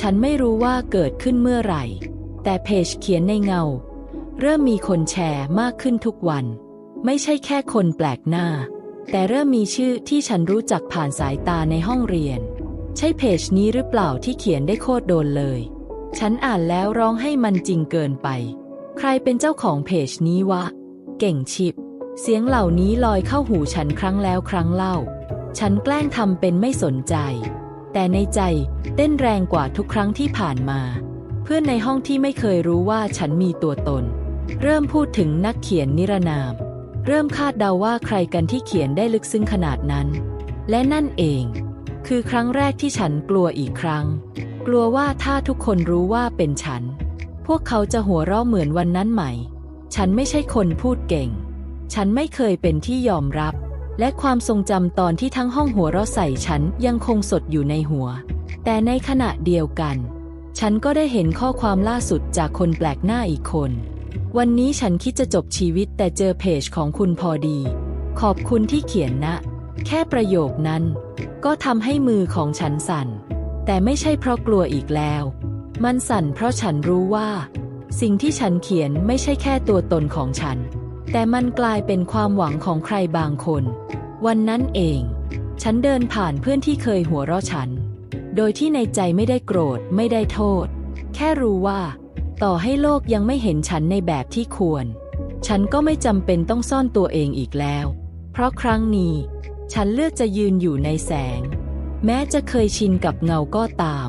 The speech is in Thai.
ฉันไม่รู้ว่าเกิดขึ้นเมื่อไหร่ แต่เพจเขียนในเงา เริ่มมีคนแชร์มากขึ้นทุกวัน ไม่ใช่แค่คนแปลกหน้า แต่เริ่มมีชื่อที่ฉันรู้จักผ่านสายตาในห้องเรียน ใช่เพจนี้หรือเปล่าที่เขียนได้โคตรโดนเลย ฉันอ่านแล้วร้องให้มันจริงเกินไป ใครเป็นเจ้าของเพจนี้วะ เก่งชิบ เสียงเหล่านี้ลอยเข้าหูฉันครั้งแล้วครั้งเล่า ฉันแกล้งทำเป็นไม่สนใจ แต่ในใจเต้นแรงกว่าทุกครั้งที่ผ่านมา เพื่อนในห้องที่ไม่เคยรู้ว่าฉันมีตัวตน เริ่มพูดถึงนักเขียนนิรนาม เริ่มคาดเดาว่าใครกันที่เขียนได้ลึกซึ้งขนาดนั้น และนั่นเอง คือครั้งแรกที่ฉันกลัวอีกครั้ง กลัวว่าถ้าทุกคนรู้ว่าเป็นฉัน พวกเขาจะหัวเราะเหมือนวันนั้นไหมฉันไม่ใช่คนพูดเก่ง ฉันไม่เคยเป็นที่ยอมรับ และความทรงจำตอนที่ทั้งห้องหัวเราะใส่ฉันยังคงสดอยู่ในหัว แต่ในขณะเดียวกัน ฉันก็ได้เห็นข้อความล่าสุดจากคนแปลกหน้าอีกคน วันนี้ฉันคิดจะจบชีวิตแต่เจอเพจของคุณพอดี ขอบคุณที่เขียนนะ แค่ประโยคนั้น ก็ทำให้มือของฉันสั่น แต่ไม่ใช่เพราะกลัวอีกแล้ว มันสั่นเพราะฉันรู้ว่า สิ่งที่ฉันเขียนไม่ใช่แค่ตัวตนของฉัน แต่มันกลายเป็นความหวังของใครบางคน วันนั้นเอง ฉันเดินผ่านเพื่อนที่เคยหัวเราะฉัน โดยที่ในใจไม่ได้โกรธไม่ได้โทษ แค่รู้ว่า ต่อให้โลกยังไม่เห็นฉันในแบบที่ควร ฉันก็ไม่จำเป็นต้องซ่อนตัวเองอีกแล้ว เพราะครั้งนี้ ฉันเลือกจะยืนอยู่ในแสง แม้จะเคยชินกับเงาก็ตาม